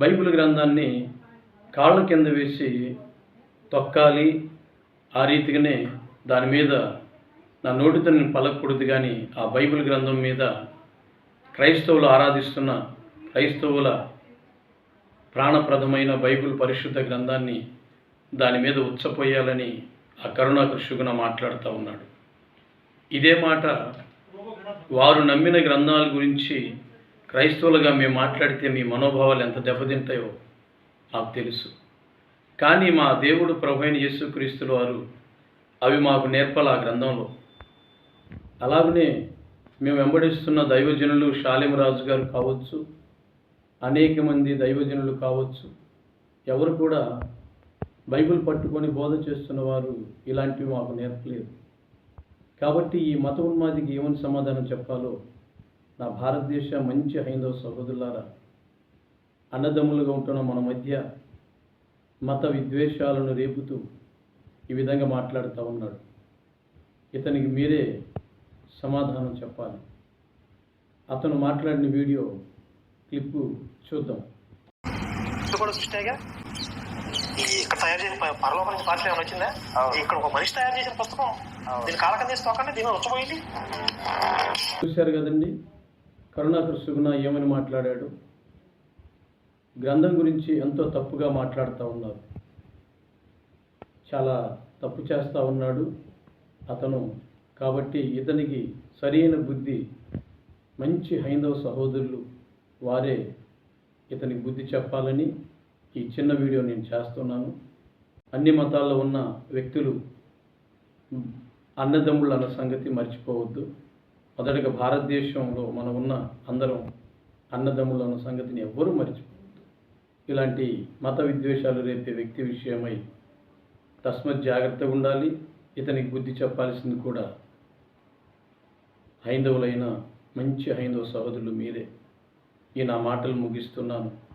Bible గ్రంథాన్ని కాళ్ళ కింద వేసి తొక్కాలి. ఆ రీతిగానే దాని మీద నా నోటితో నేను పలకూడదు కానీ ఆ బైబిల్ గ్రంథం మీద క్రైస్తవులు ఆరాధిస్తున్న క్రైస్తవుల ప్రాణప్రదమైన బైబిల్ పరిశుద్ధ గ్రంథాన్ని దాని మీద ఉచ్చపోయాలని ఆ కరుణాకృష్ణుగుణ మాట్లాడుతూ ఉన్నాడు. ఇదే మాట వారు నమ్మిన గ్రంథాల గురించి క్రైస్తవులుగా మేము మాట్లాడితే మీ మనోభావాలు ఎంత దెబ్బతింటాయో నాకు తెలుసు. కానీ మా దేవుడు ప్రభు అయిన యేసుక్రీస్తుల వారు అవి మాకు నేర్పాలి ఆ గ్రంథంలో. అలాగనే మేము వెంబడిస్తున్న దైవజనులు రాజు గారు కావచ్చు అనేక మంది దైవజనులు కావచ్చు ఎవరు కూడా బైబిల్ పట్టుకొని బోధ చేస్తున్న వారు ఇలాంటివి మాకు నేర్పలేదు. కాబట్టి ఈ మత ఉన్మాదికి ఏమని సమాధానం చెప్పాలో నా భారతదేశ మంచి హైందవ సహోదరులారా అన్నదమ్ములుగా ఉంటున్న మన మధ్య మత విద్వేషాలను రేపుతూ ఈ విధంగా మాట్లాడుతూ ఉన్నాడు. ఇతనికి మీరే సమాధానం చెప్పాలి. అతను మాట్లాడిన వీడియో క్లిప్పు చూద్దాం. ఇక్కడ తయారు చేసిన ప- పరలోకం నుంచి పాటలు ఏమైనా వచ్చిందా? ఇక్కడ ఒక మనిషి తయారు చేసిన పుస్తకం. దీని కాలకం తీసి తోకండి దీని వచ్చపోయింది చూశారు కదండి? కరుణాకర్ సుగుణ ఏమని మాట్లాడాడు? గ్రంథం గురించి ఎంతో తప్పుగా మాట్లాడుతూ ఉన్నారు చాలా తప్పు చేస్తూ ఉన్నాడు అతను. కాబట్టి ఇతనికి సరైన బుద్ధి మంచి హైందవ సహోదరులు వారే ఇతనికి బుద్ధి చెప్పాలని ఈ చిన్న వీడియో నేను చేస్తున్నాను. అన్ని మతాల్లో ఉన్న వ్యక్తులు అన్నదమ్ముళ్ళు అన్న సంగతి మర్చిపోవద్దు. మొదటగా భారతదేశంలో మనం ఉన్న అందరం అన్నదమ్ములు అన్న సంగతిని ఎవ్వరూ మర్చిపోవద్దు. ఇలాంటి మత విద్వేషాలు రేపే వ్యక్తి విషయమై తస్మత్ జాగ్రత్తగా ఉండాలి. ఇతనికి బుద్ధి చెప్పాల్సింది కూడా హైందవులైన మంచి హైందవ సహోదరులు మీరే. ఈ నా మాటలు ముగిస్తున్నాను.